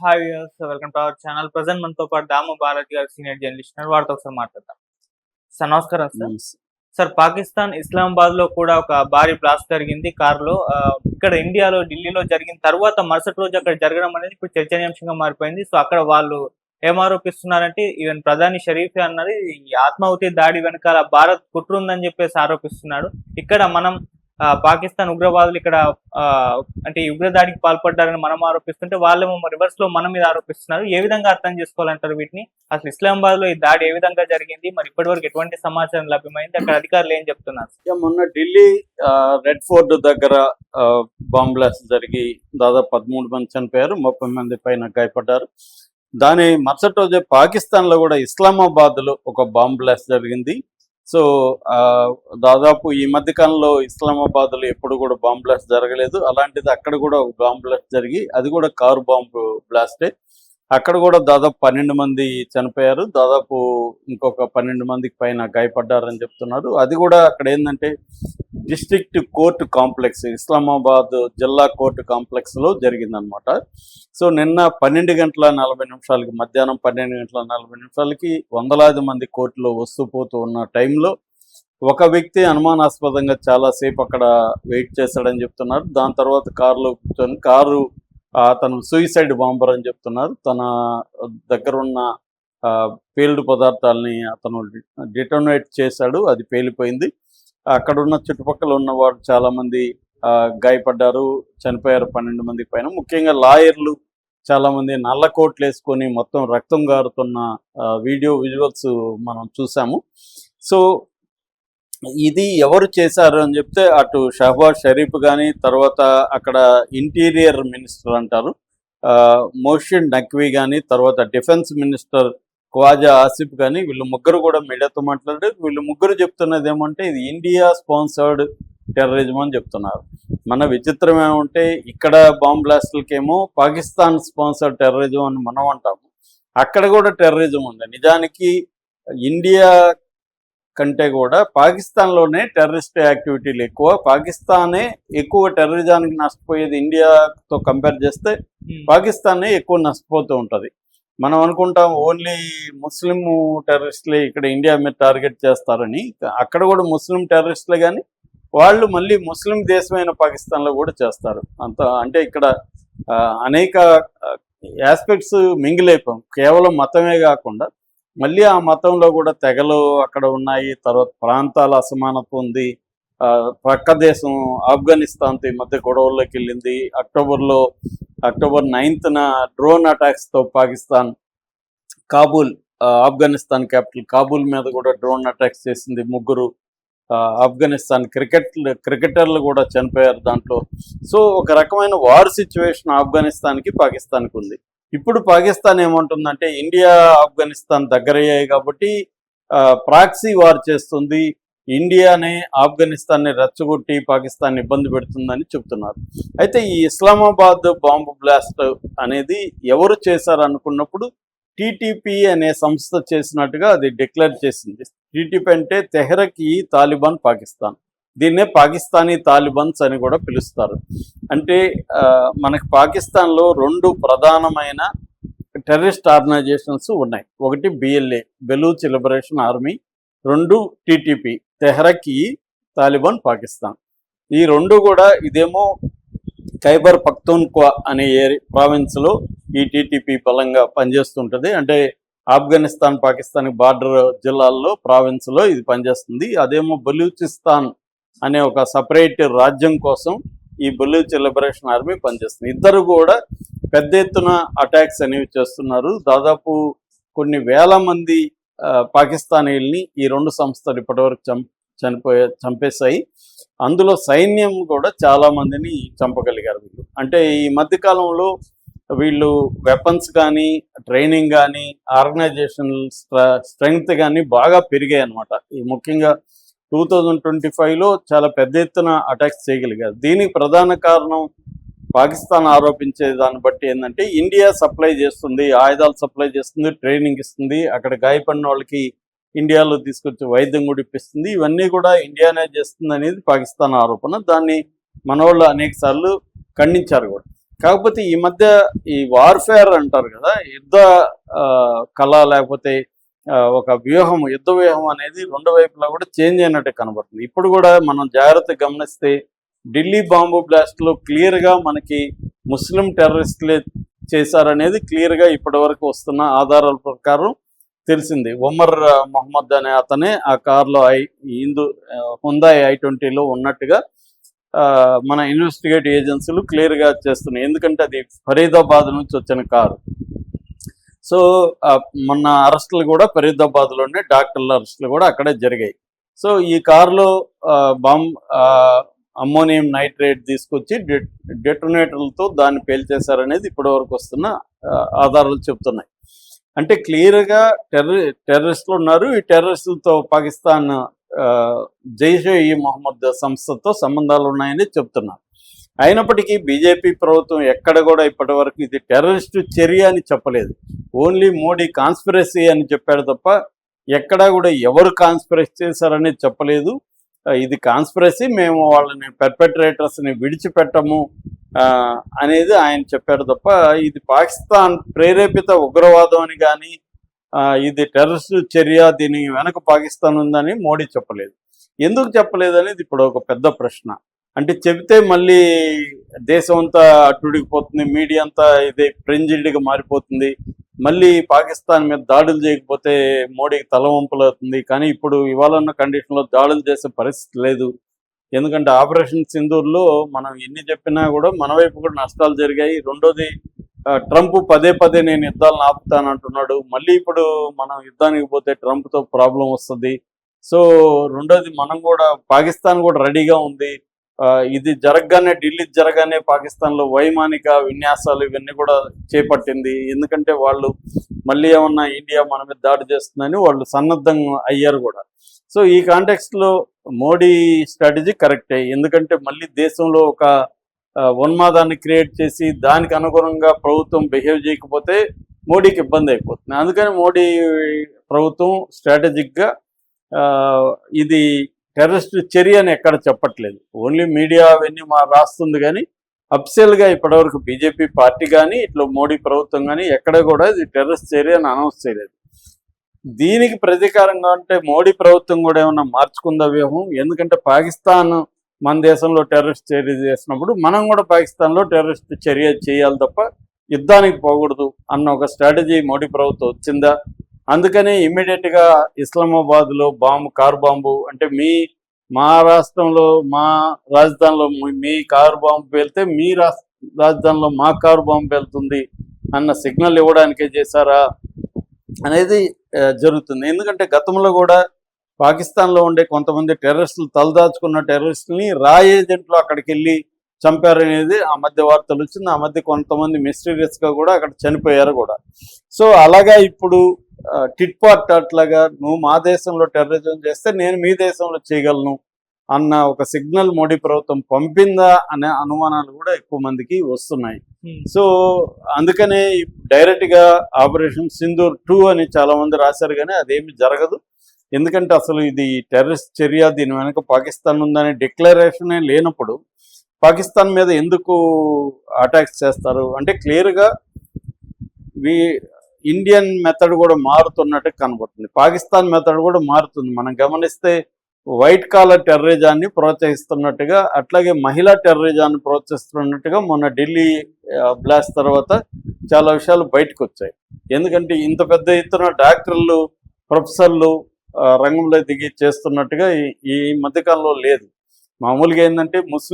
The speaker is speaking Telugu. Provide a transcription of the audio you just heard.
Hi welcome to our channel present మనతో పాటు దాము బాలాజీ గారు సీనియర్ జర్నలిస్ట్ వారితో ఒకసారి మాట్లాడతాం సార్ నమస్కారం సార్. సార్ పాకిస్తాన్ ఇస్లామాబాద్లో కూడా ఒక భారీ బ్లాస్ట్ జరిగింది కార్లో ఆ, ఇక్కడ ఇండియాలో ఢిల్లీలో జరిగిన తర్వాత మరుసటి రోజు అక్కడ జరగడం అనేది ఇప్పుడు చర్చనీయాంశంగా మారిపోయింది. సో అక్కడ వాళ్ళు ఏం ఆరోపిస్తున్నారంటే ఈవెన్ ప్రధాని షరీఫ్ అన్నది ఈ ఆత్మాహుతి దాడి వెనకాల భారత్ కుట్ర ఉందని చెప్పేసి ఆరోపిస్తున్నాడు. ఇక్కడ మనం పాకిస్తాన్ ఉగ్రవాదులు ఇక్కడ ఆ, అంటే ఉగ్రదాడికి ఉగ్ర దాడికి పాల్పడ్డారని మనం ఆరోపిస్తుంటే వాళ్ళేమో రివర్స్లో మన మీద ఆరోపిస్తున్నారు. ఏ విధంగా అర్థం చేసుకోవాలంటారు వీటిని? అసలు ఇస్లామాబాద్లో ఈ దాడి ఏ విధంగా జరిగింది? మరి ఇప్పటి వరకు ఎటువంటి సమాచారం లభ్యమైంది? అక్కడ అధికారులు ఏం చెప్తున్నారు? మొన్న ఢిల్లీ ఆ, రెడ్ ఫోర్ట్ దగ్గర ఆ, బాంబ్ బ్లాస్ట్ జరిగి దాదాపు పదమూడు మంది చనిపోయారు. ముప్పై మంది పైన గాయపడ్డారు. దాని మరుసటి రోజే పాకిస్తాన్లో కూడా ఇస్లామాబాద్లో ఒక బాంబ్ బ్లాస్ట్ జరిగింది. సో ఆ, దాదాపు ఈ మధ్య కాలంలో ఇస్లామాబాద్లో ఎప్పుడు కూడా బాంబ్ బ్లాస్ట్ జరగలేదు. అలాంటిది అక్కడ కూడా ఒక బాంబ్ బ్లాస్ట్ జరిగి అది కూడా కారు బాంబు బ్లాస్టే అక్కడ కూడా దాదాపు పన్నెండు మంది చనిపోయారు. దాదాపు ఇంకొక పన్నెండు మందికి పైన గాయపడ్డారని చెప్తున్నారు. అది కూడా అక్కడ ఏంటంటే డిస్ట్రిక్ట్ కోర్టు కాంప్లెక్స్ ఇస్లామాబాద్ జిల్లా కోర్టు కాంప్లెక్స్లో జరిగిందనమాట సో నిన్న పన్నెండు గంటల నలభై నిమిషాలకి మధ్యాహ్నం పన్నెండు గంటల నలభై నిమిషాలకి వందలాది మంది కోర్టులో వస్తూ పోతూ ఉన్న టైంలో ఒక వ్యక్తి అనుమానాస్పదంగా చాలాసేపు అక్కడ వెయిట్ చేశాడని చెప్తున్నారు. దాని తర్వాత కారులో కూర్చొని కారు తను సూయిసైడ్ బాంబర్ అని చెప్తున్నారు. తన దగ్గర ఉన్న ఆ, పేలుడు పదార్థాలని అతను డిటోనేట్ చేశాడు. అది పేలిపోయింది. అక్కడ ఉన్న చుట్టుపక్కల ఉన్న వారు చాలా మంది ఆ, గాయపడ్డారు చనిపోయారు పన్నెండు మంది పైన. ముఖ్యంగా లాయర్లు చాలా మంది నల్ల కోట్లు వేసుకొని మొత్తం రక్తం గారుతున్న వీడియో విజువల్స్ మనం చూసాము. సో ఇది ఎవరు చేశారు అని చెప్తే అటు షహబాజ్ షరీఫ్ కానీ తర్వాత అక్కడ ఇంటీరియర్ మినిస్టర్ అంటారు ఆ, మోషిన్ నక్వీ కానీ తర్వాత డిఫెన్స్ మినిస్టర్ ఖవాజా ఆసిఫ్ కానీ వీళ్ళు ముగ్గురు కూడా మీడియాతో మాట్లాడారు. వీళ్ళు ముగ్గురు చెప్తున్నది ఏమంటే ఇది ఇండియా స్పాన్సర్డ్ టెర్రరిజం అని చెప్తున్నారు. మన విచిత్రం ఏమంటే ఇక్కడ బాంబ్ బ్లాస్ట్లకేమో పాకిస్తాన్ స్పాన్సర్డ్ టెర్రరిజం అని మనం అంటాము. అక్కడ కూడా టెర్రరిజం ఉంది. నిజానికి ఇండియా కంటే కూడా పాకిస్తాన్లోనే టెర్రరిస్ట్ యాక్టివిటీలు ఎక్కువ. పాకిస్తానే ఎక్కువ టెర్రరిజానికి నష్టపోయేది ఇండియాతో కంపేర్ చేస్తే పాకిస్తానే ఎక్కువ నష్టపోతూ ఉంటుంది. మనం అనుకుంటాం ఓన్లీ ముస్లిం టెర్రరిస్టులే ఇక్కడ ఇండియా మీద టార్గెట్ చేస్తారని. అక్కడ కూడా ముస్లిం టెర్రరిస్టులే కానీ వాళ్ళు మళ్ళీ ముస్లిం దేశమైన పాకిస్తాన్లో కూడా చేస్తారు. అంత అంటే ఇక్కడ ఆ, అనేక ఆస్పెక్ట్స్ మింగిలైపోయాం కేవలం మతమే కాకుండా మళ్ళీ ఆ మతంలో కూడా తెగలు అక్కడ ఉన్నాయి. తర్వాత ప్రాంతాల అసమానత ఉంది. ఆ, పక్క దేశం ఆఫ్ఘనిస్తాన్తో ఈ మధ్య గొడవల్లోకి వెళ్ళింది. అక్టోబర్లో అక్టోబర్ నైన్త్న డ్రోన్ అటాక్స్తో పాకిస్తాన్ కాబూల్ ఆఫ్ఘనిస్తాన్ క్యాపిటల్ కాబూల్ మీద కూడా డ్రోన్ అటాక్స్ చేసింది ముగ్గురు ఆఫ్ఘనిస్తాన్ క్రికెట్ క్రికెటర్లు కూడా చనిపోయారు దాంట్లో. సో ఒక రకమైన వార్ సిచ్యువేషన్ ఆఫ్ఘనిస్తాన్కి పాకిస్తాన్కి ఉంది. ఇప్పుడు పాకిస్తాన్ ఏమంటుందంటే ఇండియా ఆఫ్ఘనిస్తాన్ దగ్గరయ్యాయి కాబట్టి ప్రాక్సీ వార్ చేస్తుంది. ఇండియానే ఆఫ్ఘనిస్తాన్ని రెచ్చగొట్టి పాకిస్తాన్ ఇబ్బంది పెడుతుందని చెప్తున్నారు అయితే ఈ ఇస్లామాబాద్ బాంబు బ్లాస్ట్ అనేది ఎవరు చేశారు అనుకున్నప్పుడు టీటీపీ అనే సంస్థ చేసినట్టుగా అది డిక్లేర్ చేసింది. టీటీపీ అంటే తెహరకి తాలిబాన్ పాకిస్తాన్. దీన్నే పాకిస్తానీ తాలిబాన్స్ అని కూడా పిలుస్తారు. అంటే మనకి పాకిస్తాన్లో రెండు ప్రధానమైన టెర్రరిస్ట్ ఆర్గనైజేషన్స్ ఉన్నాయి. ఒకటి బిఎల్ఏ బెలూచ్ లిబరేషన్ ఆర్మీ రెండు టీటీపీ తెహరకి తాలిబాన్ పాకిస్తాన్. ఈ రెండు కూడా ఇదేమో ఖైబర్ పఖ్తూన్ఖ్వా అనే ఏరి ప్రావిన్స్లో ఈ టీటీపీ బలంగా పనిచేస్తుంటుంది. అంటే ఆఫ్ఘనిస్తాన్ పాకిస్తాన్ బార్డర్ జిల్లాల్లో ప్రావిన్స్లో ఇది పనిచేస్తుంది. అదేమో బలూచిస్తాన్ అనే ఒక సపరేట్ రాజ్యం కోసం ఈ బలూచ్ లిబరేషన్ ఆర్మీ పనిచేస్తుంది. ఇద్దరు కూడా పెద్ద ఎత్తున అటాక్స్ అనేవి చేస్తున్నారు. దాదాపు కొన్ని వేల మంది పాకిస్తానీల్ని ఈ రెండు సంస్థలు ఇప్పటివరకు చం చనిపోయే చంపేశాయి. అందులో సైన్యం కూడా చాలా మందిని చంపగలిగారు వీళ్ళు. అంటే ఈ మధ్య కాలంలో వీళ్ళు వెపన్స్ కానీ ట్రైనింగ్ కానీ ఆర్గనైజేషన్ స్ట్రెంగ్త్ కానీ బాగా పెరిగాయి అనమాట ఈ ముఖ్యంగా టూ థౌజండ్ ట్వంటీ ఫైవ్లో చాలా పెద్ద ఎత్తున అటాక్స్ చేయగలిగారు. దీనికి ప్రధాన కారణం పాకిస్తాన్ ఆరోపించే దాన్ని బట్టి ఏంటంటే ఇండియా సప్లై చేస్తుంది ఆయుధాలు సప్లై చేస్తుంది ట్రైనింగ్ ఇస్తుంది. అక్కడ గాయపడిన వాళ్ళకి ఇండియాలో తీసుకొచ్చి వైద్యం కూడా ఇప్పిస్తుంది. ఇవన్నీ కూడా ఇండియానే చేస్తుంది అనేది పాకిస్తాన్ ఆరోపణ. దాన్ని మన వాళ్ళు అనేక సార్లు ఖండించారు కూడా. కాకపోతే ఈ మధ్య ఈ వార్ఫేర్ అంటారు కదా యుద్ధ కళ లేకపోతే ఒక వ్యూహం యుద్ధ వ్యూహం అనేది రెండు వైపులా కూడా చేంజ్ అయినట్టు కనబడుతుంది. ఇప్పుడు కూడా మనం జాగ్రత్త గమనిస్తే ఢిల్లీ బాంబు బ్లాస్ట్లో క్లియర్గా మనకి ముస్లిం టెర్రరిస్టులే చేశారనేది క్లియర్గా ఇప్పటి వరకు వస్తున్న ఆధారాల ప్రకారం తెలిసింది. ఉమర్ మహమ్మద్ మొహమ్మద్ అనే అతనే ఆ కార్లో ఐ హిందూ హుందాయ్ ఐ ట్వంటీలో ఉన్నట్టుగా మన ఇన్వెస్టిగేట్ ఏజెన్సీలు క్లియర్గా చేస్తున్నాయి. ఎందుకంటే అది ఫరీదాబాద్ నుంచి వచ్చిన కారు. సో మొన్న అరెస్టులు కూడా ఫరీదాబాద్లోనే డాక్టర్ల అరెస్టులు కూడా అక్కడే జరిగాయి. సో ఈ కారులో బాంబ్ అమ్మోనియం నైట్రేట్ తీసుకొచ్చి డెటోనేటర్లతో దాన్ని పేల్చేశారనేది ఇప్పటి వరకు వస్తున్న ఆధారాలు చెప్తున్నాయి అంటే క్లియర్గా టెర్ర టెర్రరిస్టులు ఉన్నారు. ఈ టెర్రరిస్టులతో పాకిస్తాన్ ఆ, జైషే ఈ మొహమ్మద్ సంస్థతో సంబంధాలు ఉన్నాయని చెప్తున్నారు అయినప్పటికీ బీజేపీ ప్రభుత్వం ఎక్కడ కూడా ఇప్పటి వరకు ఇది టెర్రరిస్టు చర్య అని చెప్పలేదు. ఓన్లీ మోడీ కాన్స్పిరసీ అని చెప్పాడు తప్ప ఎక్కడా కూడా ఎవరు కాన్స్పిరసీ చేశారనేది చెప్పలేదు. ఇది కాన్స్పిరసీ మేము వాళ్ళని పెర్పెట్రేటర్స్ని విడిచిపెట్టము ఆ, అనేది ఆయన చెప్పాడు తప్ప ఇది పాకిస్తాన్ ప్రేరేపిత ఉగ్రవాదం అని కానీ ఇది టెర్రరిస్ట్ చర్య దీని వెనక పాకిస్తాన్ ఉందని మోడీ చెప్పలేదు. ఎందుకు చెప్పలేదు అనేది ఇప్పుడు ఒక పెద్ద ప్రశ్న. అంటే చెబితే మళ్ళీ దేశం అంతా అట్టుడికిపోతుంది మీడియా అంతా ఇది ప్రెంజిల్డ్గా మారిపోతుంది. మళ్ళీ పాకిస్తాన్ మీద దాడులు చేయకపోతే మోడీకి తలవంపులు అవుతుంది. కానీ ఇప్పుడు ఇవాళ ఉన్న కండిషన్లో దాడులు చేసే పరిస్థితి లేదు. ఎందుకంటే ఆపరేషన్ సింధూర్లో మనం ఎన్ని చెప్పినా కూడా మన వైపు కూడా నష్టాలు జరిగాయి. రెండోది ట్రంప్ పదే పదే నేను యుద్ధాలను ఆపుతాను అంటున్నాడు. మళ్ళీ ఇప్పుడు మనం యుద్ధానికి పోతే ట్రంప్తో ప్రాబ్లం వస్తుంది. సో రెండోది మనం కూడా పాకిస్తాన్ కూడా రెడీగా ఉంది. ఇది జరగగానే ఢిల్లీ జరగానే పాకిస్తాన్లో వైమానిక విన్యాసాలు ఇవన్నీ కూడా చేపట్టింది. ఎందుకంటే వాళ్ళు మళ్ళీ ఏమన్నా ఇండియా మన మీద దాడి చేస్తుందని వాళ్ళు సన్నద్ధం అయ్యారు కూడా. సో ఈ కాంటెక్స్ట్లో మోడీ స్ట్రాటజీ కరెక్టే. ఎందుకంటే మళ్ళీ దేశంలో ఒక ఉన్మాదాన్ని క్రియేట్ చేసి దానికి అనుగుణంగా ప్రభుత్వం బిహేవ్ చేయకపోతే మోడీకి ఇబ్బంది అయిపోతుంది. అందుకని మోడీ ప్రభుత్వం స్ట్రాటజిక్గా ఇది టెర్రరిస్ట్ చర్య అని ఎక్కడ చెప్పట్లేదు. ఓన్లీ మీడియా అవన్నీ మా రాస్తుంది కానీ అఫిషియల్గా ఇప్పటివరకు బీజేపీ పార్టీ కానీ ఇట్లా మోడీ ప్రభుత్వం కానీ ఎక్కడ కూడా ఇది టెర్రరిస్ట్ చర్య అని అనౌన్స్ చేయలేదు. దీనికి ప్రతీకారంగా అంటే మోడీ ప్రభుత్వం కూడా ఏమన్నా మార్చుకుందా వ్యూహం? ఎందుకంటే పాకిస్తాన్ మన దేశంలో టెర్రరిస్ట్ చర్య చేసినప్పుడు మనం కూడా పాకిస్తాన్లో టెర్రరిస్ట్ చర్య చేయాలి తప్ప యుద్ధానికి పోకూడదు అన్న ఒక స్ట్రాటజీ మోడీ ప్రభుత్వం వచ్చిందా? అందుకని ఇమ్మీడియట్గా ఇస్లామాబాద్లో బాంబు కారు బాంబు అంటే మీ మా రాష్ట్రంలో మా రాజధానిలో మీ- కారు బాంబు పేలితే మీ రాజధానిలో మా కారు బాంబు పేలుతుంది అన్న సిగ్నల్ ఇవ్వడానికే చేశారా అనేది జరుగుతుంది. ఎందుకంటే గతంలో కూడా పాకిస్తాన్లో ఉండే కొంతమంది టెర్రరిస్టులు తలదాచుకున్న టెర్రరిస్టుల్ని రా ఏజెంట్లు అక్కడికి వెళ్ళి చంపారనేది ఆ మధ్య వార్తలు వచ్చింది. ఆ మధ్య కొంతమంది మిస్టీరియస్గా కూడా అక్కడ చనిపోయారు కూడా. సో అలాగా ఇప్పుడు టిట్ పాట్ అట్లాగా నువ్వు మా దేశంలో టెర్రరిజం చేస్తే నేను మీ దేశంలో చేయగలను అన్న ఒక సిగ్నల్ మోడీ ప్రభుత్వం పంపిందా అనే అనుమానాలు కూడా ఎక్కువ మందికి వస్తున్నాయి. సో అందుకనే డైరెక్ట్గా ఆపరేషన్ సింధూర్ టూ అని చాలా మంది రాశారు కానీ అదేమి జరగదు. ఎందుకంటే అసలు ఇది టెర్రరిస్ట్ చర్య దీని వెనక పాకిస్తాన్ ఉందనే డిక్లరేషనే లేనప్పుడు పాకిస్తాన్ మీద ఎందుకు అటాక్స్ చేస్తారు? అంటే క్లియర్గా వి ఇండియన్ మెథడ్ కూడా మారుతున్నట్టు కనబడుతుంది. పాకిస్తాన్ మెథడ్ కూడా మారుతుంది. మనం గమనిస్తే వైట్ కాలర్ టెర్రరిజాన్ని ప్రోత్సహిస్తున్నట్టుగా అట్లాగే మహిళా టెర్రరిజాన్ని ప్రోత్సహిస్తున్నట్టుగా మొన్న ఢిల్లీ బ్లాస్ట్ తర్వాత చాలా విషయాలు బయటకు వచ్చాయి ఎందుకంటే ఇంత పెద్ద ఎత్తున డాక్టర్లు ప్రొఫెసర్లు రంగంలో దిగి చేస్తున్నట్టుగా ఈ- ఈ మధ్యకాలంలో లేదు. మామూలుగా ఏంటంటే ముస్లిం